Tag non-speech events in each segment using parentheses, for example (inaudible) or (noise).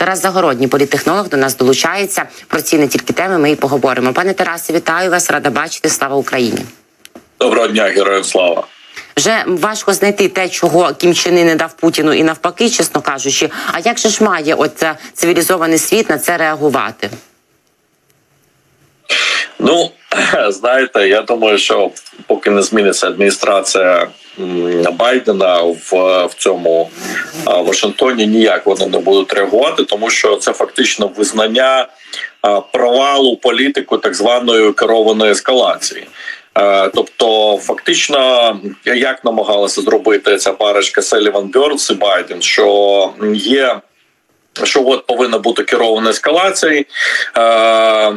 Тарас Загородній, політтехнолог, до нас долучається. Про ці не тільки теми ми і поговоримо. Пане Тарасе, вітаю вас, рада бачити. Слава Україні. Доброго дня, героям слава. Вже важко знайти те, чого Кім Чен Ін не дав Путіну, і навпаки, чесно кажучи. А як же ж має от цивілізований світ на це реагувати? Ну (clears throat) знаєте, я думаю, що поки не зміниться адміністрація Байдена в, в цьому Вашингтоні, ніяк вони не будуть реагувати, тому що це фактично визнання провалу політику так званої керованої ескалації. Е, Тобто, фактично, як намагалася зробити ця парочка Селіван Бьорнс і Байден, що є що от повинна бути керована ескалація, е,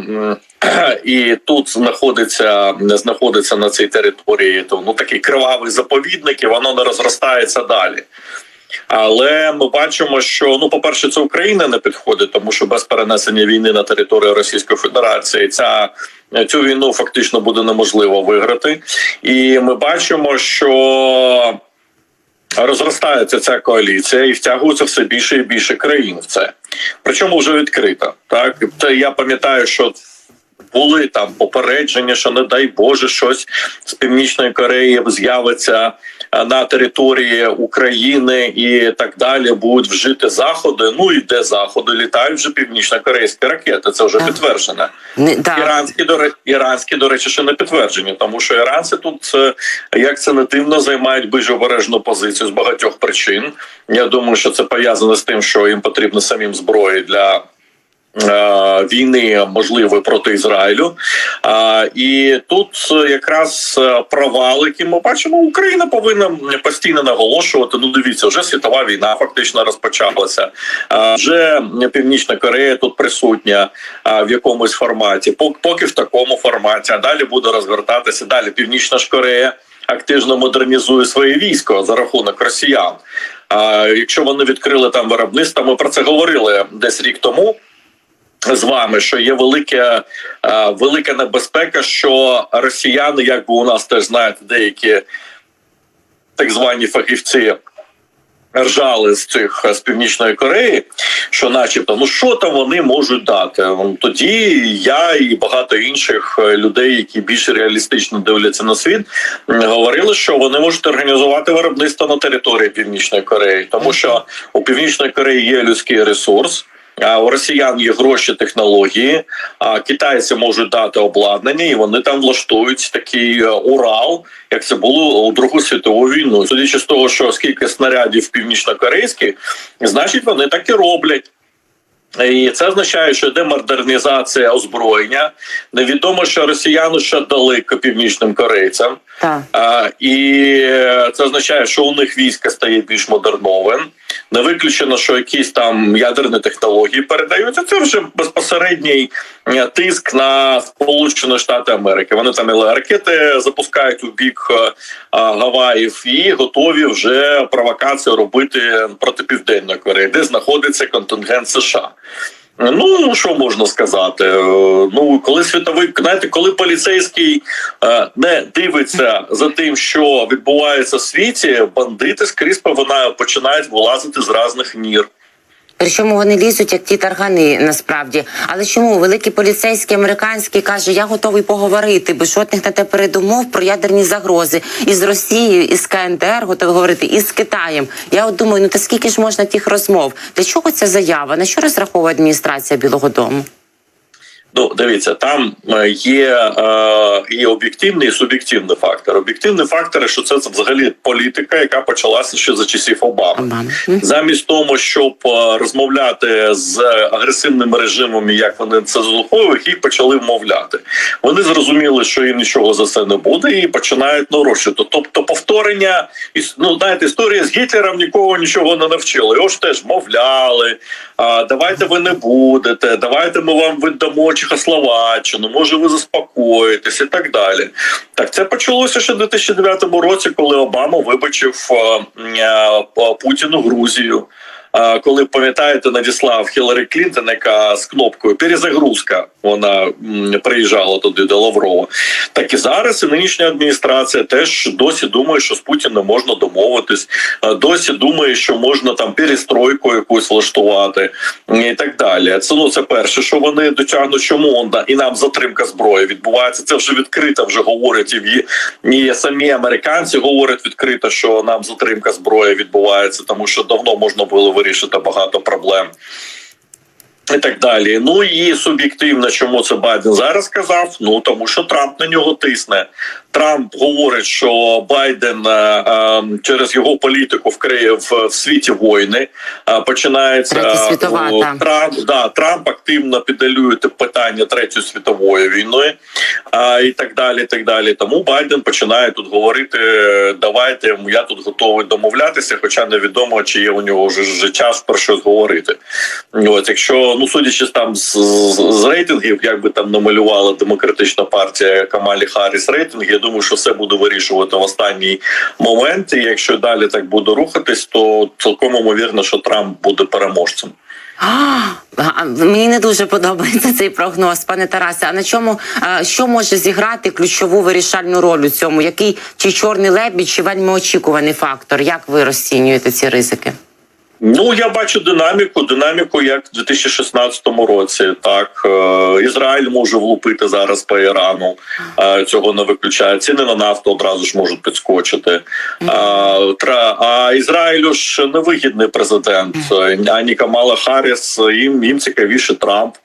(clears throat) і тут знаходиться знаходиться на цій території то, ну такий кривавий заповідник, і воно не розростається далі. Але ми бачимо, що ну, по-перше, це Україна не підходить, тому що без перенесення війни на територію Російської Федерації ця цю війну фактично буде неможливо виграти. І ми бачимо, що розростається ця коаліція і втягується все більше і більше країн в це. Причому вже відкрито. Так Та я пам'ятаю, що були там попередження, що не дай Боже, щось з північної Кореї з'явиться на території України і так далі. Будуть вжити заходи. Ну і де заходи літають вже північно-корейські ракети. Це вже підтверджено. Не да. Іранські до ре- іранські, до речі, ще не підтверджені, тому що іранці тут е, як це не дивно займають більш обережну позицію з багатьох причин. Я думаю, що це пов'язано з тим, що їм потрібно самим зброї для. Е, Війни можливої проти Ізраїлю, і тут е, якраз е, провал, який ми бачимо, Україна повинна постійно наголошувати. Ну, дивіться, вже світова війна фактично розпочалася. Вже Північна Корея тут присутня в якомусь форматі, поки в такому форматі, а далі буде розгортатися. Далі Північна ж Корея активно модернізує своє військо за рахунок росіян. А якщо вони відкрили там виробництво, ми про це говорили десь рік тому. З вами, що є велика, е, велика небезпека, що росіяни, як би у нас теж знаєте, деякі так звані фахівці ржали з цих е, з північної Кореї, що, начебто, ну що там вони можуть дати? Тоді я і багато інших е, людей, які більш реалістично дивляться на світ, говорили, що вони можуть організувати виробництво на території Північної Кореї, тому що у Північної Кореї є людський ресурс. У росіян є гроші, технології, а китайці можуть дати обладнання, і вони там влаштують такий е, Урал, як це було у Другу світову війну. Судячи з того, що скільки снарядів північно-корейських, значить вони так і роблять. І це означає, що йде модернізація озброєння. Невідомо, що росіяни ще далеко північним корейцям. Так. А, і це означає, що у них війська стає більш модерновим. Не виключено, що якісь там ядерні технології передаються. Це вже безпосередній е, тиск на Сполучені Штати Америки. Вони там ракети запускають у бік е, Гаваїв і готові вже провокацію робити проти Південної Кореї, де знаходиться контингент США. Ну що можна сказати? Е, Ну коли світовий знаєте, коли поліцейський е, не дивиться за тим, що відбувається в світі, бандити скрізь вона починають вилазити з різних нір. Причому вони лізуть як ті таргани насправді. Але чому великий поліцейський американський каже, я готовий поговорити без жодних на те передумов про ядерні загрози із Росією, із КНДР готовий говорити із Китаєм. Я от думаю, ну та скільки ж можна тих розмов? Для чого ця заява? На що розраховує адміністрація Білого Дому? Ну, дивіться, там е, є, е, є об'єктивний і суб'єктивний фактор. Об'єктивний фактор, що це взагалі політика, яка почалася ще за часів Обами. Замість того, щоб е, розмовляти з агресивними режимами, як вони це заслуховують, їх почали вмовляти. Вони зрозуміли, що їм нічого за це не буде, і починають нарощувати. Тобто, повторення ну знаєте, історія з Гітлером нікого нічого не навчила. Його ж теж мовляли. А, давайте ви не будете, давайте ми вам віддамо Чехословаччину, може ви заспокоїтесь і так далі. Так це почалося ще в 2009 році, коли Обама вибачив е, е, Путіну Грузію. коли пам'ятаєте, надіслав Хіларі Клінтон, яка з кнопкою перезагрузка. Вона приїжджала туди до Лаврова. Так і зараз і нинішня адміністрація теж досі думає, що з Путіним можна домовитись, досі думає, що можна там перестройку якусь влаштувати і так далі. Це ну це перше, що вони дотягнуть, чому он, і нам затримка зброї відбувається. Це вже відкрито, вже говорять і, і самі американці говорять відкрито, що нам затримка зброї відбувається, тому що давно можна було вирішити багато проблем. І так далі. Ну і суб'єктивно, чому це Байден зараз сказав? Ну тому що Трамп на нього тисне. Трамп говорить, що Байден е, е, через його політику в Кри- в, світі війни е, починається. Трамп, да, Трамп активно підалює питання третьої світової війни а, і так далі. і так далі. Тому Байден починає тут говорити: давайте я тут готовий домовлятися, хоча невідомо, чи є у нього вже, вже час про щось говорити. От якщо ну судячи там з, з, з рейтингів, як би там намалювала демократична партія Камалі Харріс рейтинг, я думаю, що все буде вирішувати в останній момент. І якщо далі так буде рухатись, то цілком ймовірно, що Трамп буде переможцем. Мені не дуже подобається цей прогноз, пане Тарасе. А на чому що може зіграти ключову вирішальну роль у цьому? Який чи чорний лебідь, чи вельми очікуваний фактор? Як ви розцінюєте ці ризики? Ну я бачу динаміку. Динаміку як в 2016 році. Так е, Ізраїль може влупити зараз по Ірану. Е, цього не виключає. Ціни на нафту одразу ж можуть підскочити. А, тра, а Ізраїлю ж невигідний президент. Е, Ані Камала Харріс, їм їм цікавіше Трамп.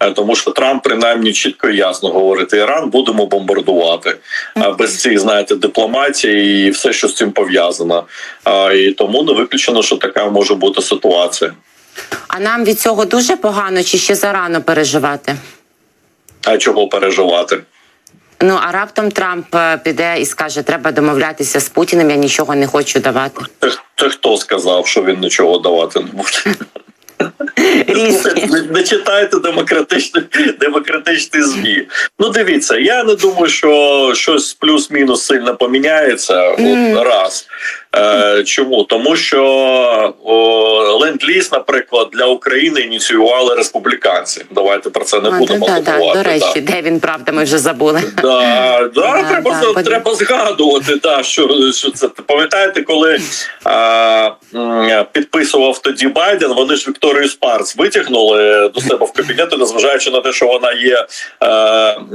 Е, Тому що Трамп принаймні чітко і ясно говорить, Іран будемо бомбардувати А без цих знаєте дипломатії і все, що з цим пов'язано. А, І тому не виключено, що така може бути ситуація. А нам від цього дуже погано, чи ще зарано переживати? А чого переживати? Ну а раптом Трамп е, піде і скаже, треба домовлятися з Путіним. Я нічого не хочу давати. Це хто сказав, що він нічого давати не буде? Не читайте демократичні, демократичні змі. Ну дивіться, я не думаю, що щось плюс-мінус сильно поміняється. От, раз. Е, чому? Тому що ленд-ліз, наприклад, для України ініціювали республіканці. Давайте про це не А, будемо да, да. До речі, да. де він правда, ми вже забули. Да, да, Да, треба, да, треба згадувати, да, що, що це. Пам'ятаєте, коли а, підписував тоді Байден, вони ж Вікторію Спарц витягнули до себе в кабінет, незважаючи на те, що вона є е,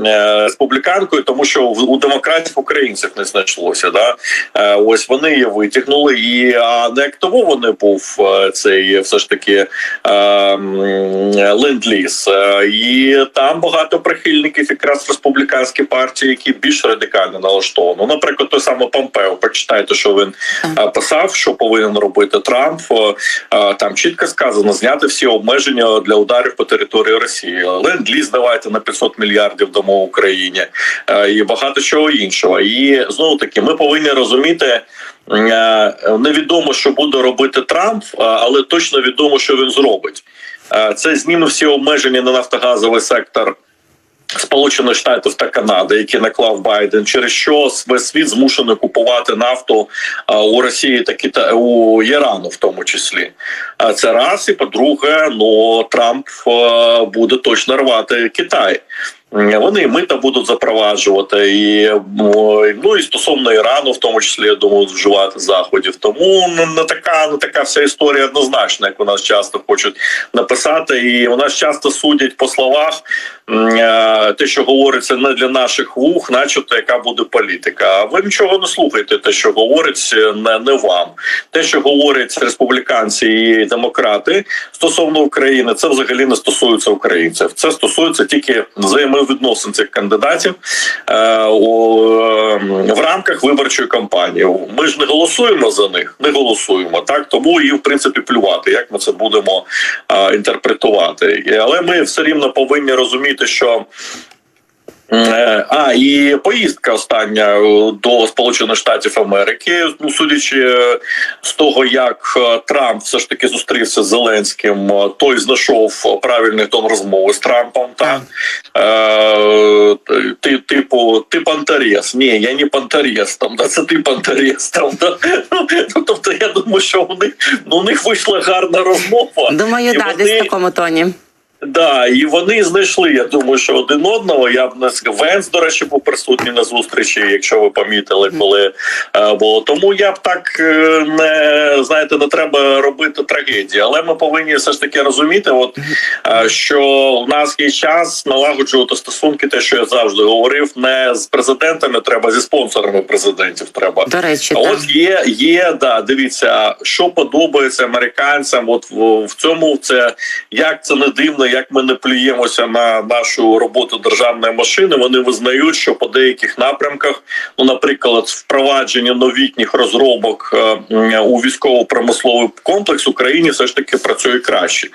е, республіканкою, тому що у демократів українців не знайшлося. Да? Ось вони її витягнули, і а не активований був е, цей все ж таки е, ленд-ліз. Е, І там багато прихильників якраз республіканської партії, які більш радикально налаштовані. Ну, наприклад, той самий Помпео. Почитайте, що він писав, що повинен робити Трамп. Там чітко сказано зняти всі обмеження для ударів по території Росії. Ленд-ліз давайте на 500 мільярдів дамо Україні і багато чого іншого. І знову таки, ми повинні розуміти. Е, Невідомо, що буде робити Трамп, е, але точно відомо, що він зробить. Е, Це зніме всі обмеження на нафтогазовий сектор. Сполучених Штатів та Канади, які наклав Байден, через що весь світ змушений купувати нафту у Росії та Кита... у Ірану, в тому числі. А це раз і по-друге, ну Трамп буде точно рвати Китай. Вони мита будуть запроваджувати, і ну і стосовно Ірану, в тому числі я думаю, вживати заходів. Тому ну, не така не така вся історія однозначна, як у нас часто хочуть написати, і у нас часто судять по словах. Е, Те, що говориться не для наших вух, начебто, яка буде політика. А ви нічого не слухайте, те, що говорить не, не вам. Те, що говорять республіканці і демократи стосовно України, це взагалі не стосується українців. Це стосується тільки взаємовідносин цих кандидатів е, е, в рамках виборчої кампанії. Ми ж не голосуємо за них, не голосуємо так. Тому і в принципі плювати, як ми це будемо е, інтерпретувати. Але ми все рівно повинні розуміти, що А і поїздка остання е, до Сполучених Штатів Америки. Ну судячи е, з того, як е, Трамп все ж таки зустрівся з Зеленським, е, той знайшов правильний тон розмови з Трампом. Так е, ти, типу, ти пантарєс. Ні, я не пантарєс, там да це ти пантарєс. Там да. Ну, тобто, я думаю, що у них ну, у них вийшла гарна розмова. Думаю, да, десь в такому тоні. Да, і вони знайшли. Я думаю, що один одного. Я б не. Венс, до речі, був присутній на зустрічі, якщо ви помітили, коли е, було. Тому я б так е, не знаєте, не треба робити трагедії. Але ми повинні все ж таки розуміти, от е, що у нас є час налагоджувати стосунки, те, що я завжди говорив, не з президентами, треба зі спонсорами президентів. Треба До речі, а. От є, є, да, дивіться, що подобається американцям. От в, в цьому це як це не дивно, як ми не плюємося на нашу роботу державної машини. Вони визнають, що по деяких напрямках, ну, наприклад, впровадження новітніх розробок е, у військово-промисловий комплекс Україні все ж таки працює краще.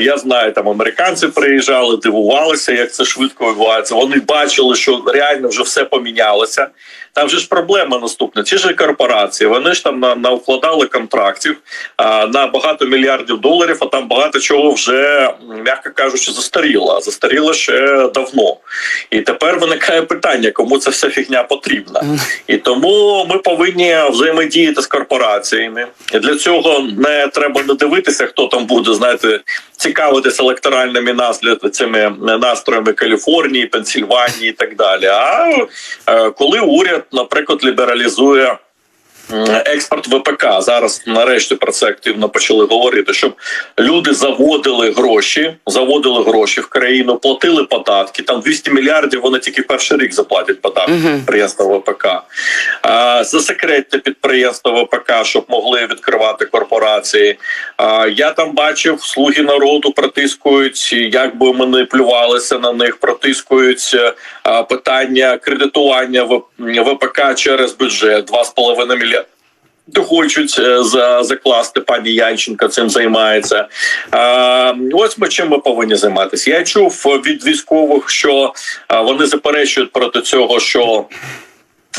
Я знаю, там американці приїжджали, дивувалися, як це швидко відбувається. Вони бачили, що реально вже все помінялося. Там же ж проблема наступна. Ті ж корпорації, вони ж там на, навкладали контрактів а, на багато мільярдів доларів, а там багато чого вже, м'яко кажучи, застаріло. Застаріло ще давно. І тепер виникає питання, кому ця вся фігня потрібна. І тому ми повинні взаємодіяти з корпораціями. І для цього не треба не дивитися, хто там буде, знаєте, цікавитися електоральними наслідками настроями Каліфорнії, Пенсільванії і так далі. А е, коли уряд, наприклад, лібералізує. Експорт ВПК зараз нарешті про це активно почали говорити, щоб люди заводили гроші, заводили гроші в країну, платили податки. Там 200 мільярдів. Вони тільки перший рік заплатять податки Мгм. підприємства ВПК. А, засекретьте підприємства ВПК, щоб могли відкривати корпорації. А, я там бачив, слуги народу протискують, як би ми не плювалися на них, протискують а, питання кредитування ВПК через бюджет 2,5 мільярда. Хочуть е, за закласти пані Янченка цим займається. Ось ми чим ми повинні займатися. Я чув від військових, що вони заперечують проти цього, що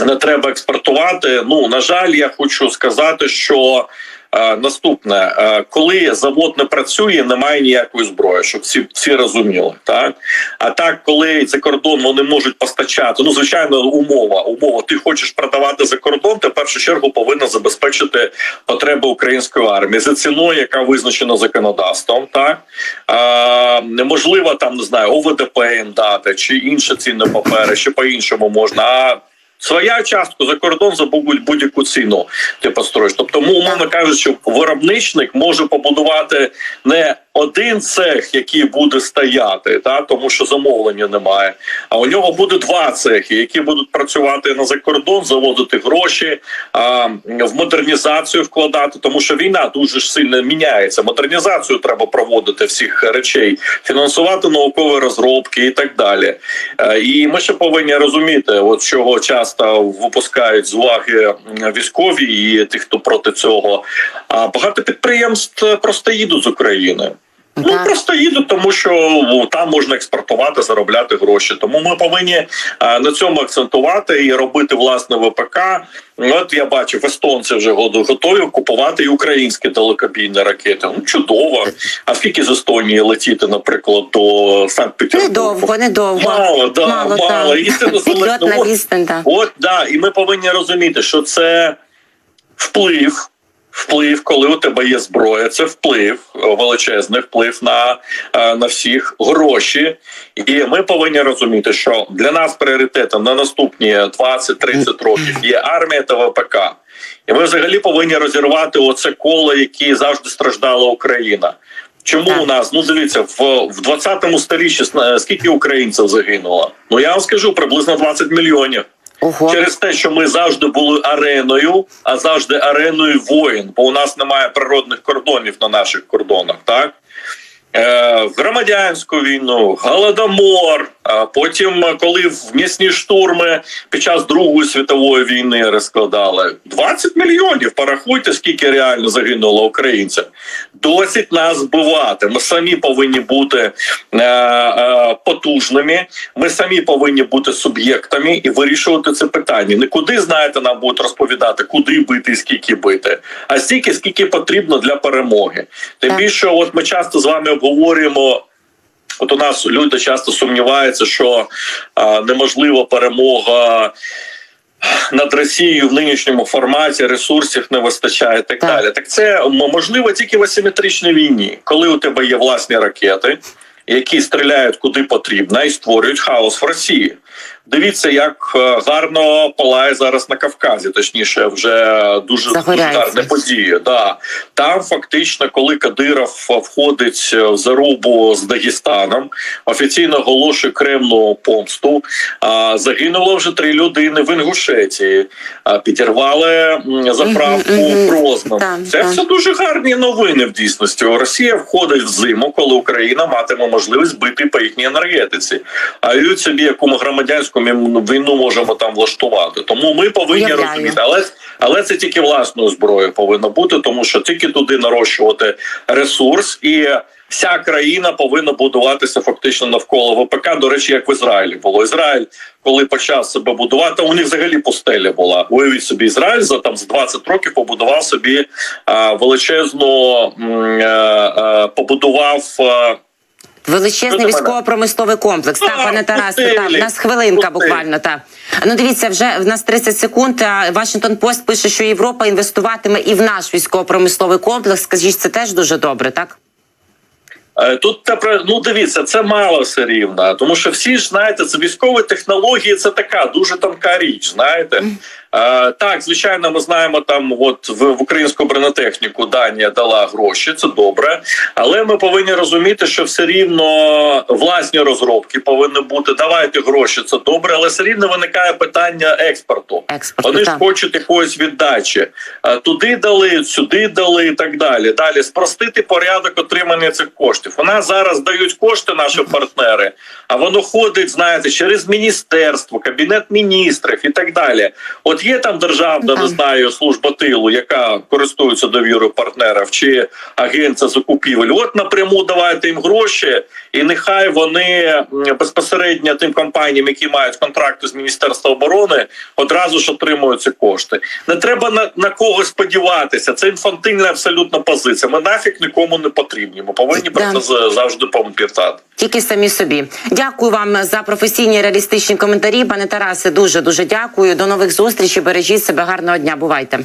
не треба експортувати. Ну на жаль, я хочу сказати, що наступне, е, коли завод не працює, немає ніякої зброї, щоб всі всі розуміли. Так а так, коли за кордон вони можуть постачати, ну звичайно, умова. Умова, ти хочеш продавати за кордон, ти в першу чергу повинна забезпечити потреби української армії за ціною, яка визначена законодавством. Так а, неможливо там не знаю, ОВДП їм дати чи інші цінні папери, чи по іншому можна. А Своя частку за кордон за будь- будь-яку ціну ти построїш. Тобто, умовно кажучи, виробничник може побудувати не один цех, який буде стояти, та тому що замовлення немає. А у нього буде два цехи, які будуть працювати на закордон, заводити гроші, а, в модернізацію вкладати, тому що війна дуже ж сильно міняється. Модернізацію треба проводити всіх речей, фінансувати наукові розробки і так далі. Е, І ми ще повинні розуміти, от чого часто випускають з уваги військові і тих, хто проти цього. А багато підприємств просто їдуть з України. Ну Так. просто їдуть, тому що там можна експортувати, заробляти гроші. Тому ми повинні е, на цьому акцентувати і робити власне ВПК. От я бачив, естонці вже готові купувати і українські далекобійні ракети. Ну чудово. А скільки з Естонії летіти, наприклад, до Санкт-Петербургу? Недовго, недовго. Мало, да, мало. так. І це (laughs) Підльотна. От-. От да, і ми повинні розуміти, що це вплив. Вплив, коли у тебе є зброя, це вплив, величезний вплив на, е, на всіх гроші. І ми повинні розуміти, що для нас пріоритетом на наступні 20-30 років є армія та ВПК. І ми взагалі повинні розірвати оце коло, яке завжди страждала Україна. Чому Так. у нас ну дивіться в, в 20-му сторіччі сна- скільки українців загинуло? Ну я вам скажу приблизно 20 мільйонів. Ого. Через те, що ми завжди були ареною, а завжди ареною воїн, бо у нас немає природних кордонів на наших кордонах, так? Е, громадянську війну, голодомор, потім, коли в м'ясні штурми під час Другої світової війни розкладали 20 мільйонів. Порахуйте, скільки реально загинуло українців. Досить нас вбивати. Ми самі повинні бути е, е, потужними. Ми самі повинні бути суб'єктами і вирішувати це питання. Не куди знаєте, нам будуть розповідати, куди бити і скільки бити, а стільки, скільки потрібно для перемоги. Тим більше, от ми часто з вами обговорюємо. От у нас люди часто сумніваються, що а, неможлива перемога над Росією в нинішньому форматі ресурсів не вистачає і так, далі. Так це можливо тільки в асиметричній війні, коли у тебе є власні ракети, які стріляють куди потрібно і створюють хаос в Росії. Дивіться, як е, гарно палає зараз на Кавказі, точніше, вже дуже, дуже гарне події. Да. Там фактично, коли Кадиров входить в зарубу з Дагестаном, офіційно оголошує Кремлю помсту. Загинуло вже три людини в Інгушетії. Підірвали заправку Грозному. Так, Це все дуже гарні новини в дійсності. Росія входить в зиму, коли Україна матиме можливість бити по їхній енергетиці. А собі, яку ми громадянську ми- війну можемо там влаштувати. Тому ми повинні Уявляю. розуміти, але але це тільки власною зброєю повинно бути, тому що тільки туди нарощувати ресурс і. Вся країна повинна будуватися фактично навколо ВПК. До речі, як в Ізраїлі було. Ізраїль, коли почав себе будувати, у них взагалі пустеля була. Уявіть собі, Ізраїль за там з 20 років побудував собі а, величезну м, е, е, побудував. е, Величезний військово-промисловий комплекс. Так, пане Тарасе, так, в нас хвилинка буквально. Так. Ну дивіться, вже в нас 30 секунд. Вашингтон Пост пише, що Європа інвестуватиме і в наш військово-промисловий комплекс. Скажіть, це теж дуже добре, так? Е, Тут тепер, ну дивіться, це мало все рівно, тому що всі ж знаєте, це військові технології, це така дуже тонка річ. Знаєте, так звичайно, ми знаємо там, от в, в українську бронетехніку Данія дала гроші, це добре, але ми повинні розуміти, що все рівно власні розробки повинні бути. Давайте гроші, це добре, але все рівно виникає питання експорту. Експорту, Вони ж хочуть якоїсь віддачі. Туди дали, сюди дали і так далі. Далі спростити порядок отримання цих коштів. У нас зараз дають кошти наші партнери, а воно ходить, знаєте, через міністерство, кабінет міністрів і так далі. От є там державна, не знаю, служба тилу, яка користується довірою партнерів, чи агенція закупівель. От напряму давайте їм гроші, і нехай вони безпосередньо тим компаніям, які мають контракти з міністерства оборони, одразу ж отримують ці кошти. Не треба на, на когось сподіватися. Це інфантильна абсолютно позиція. Ми нафіг нікому не потрібні. Ми повинні про Да. це завжди пам'ятати. Тільки самі собі. Дякую вам за професійні реалістичні коментарі. Пане Тарасе, дуже дуже дякую. До нових зустрічей. Бережіть себе. Гарного дня. Бувайте.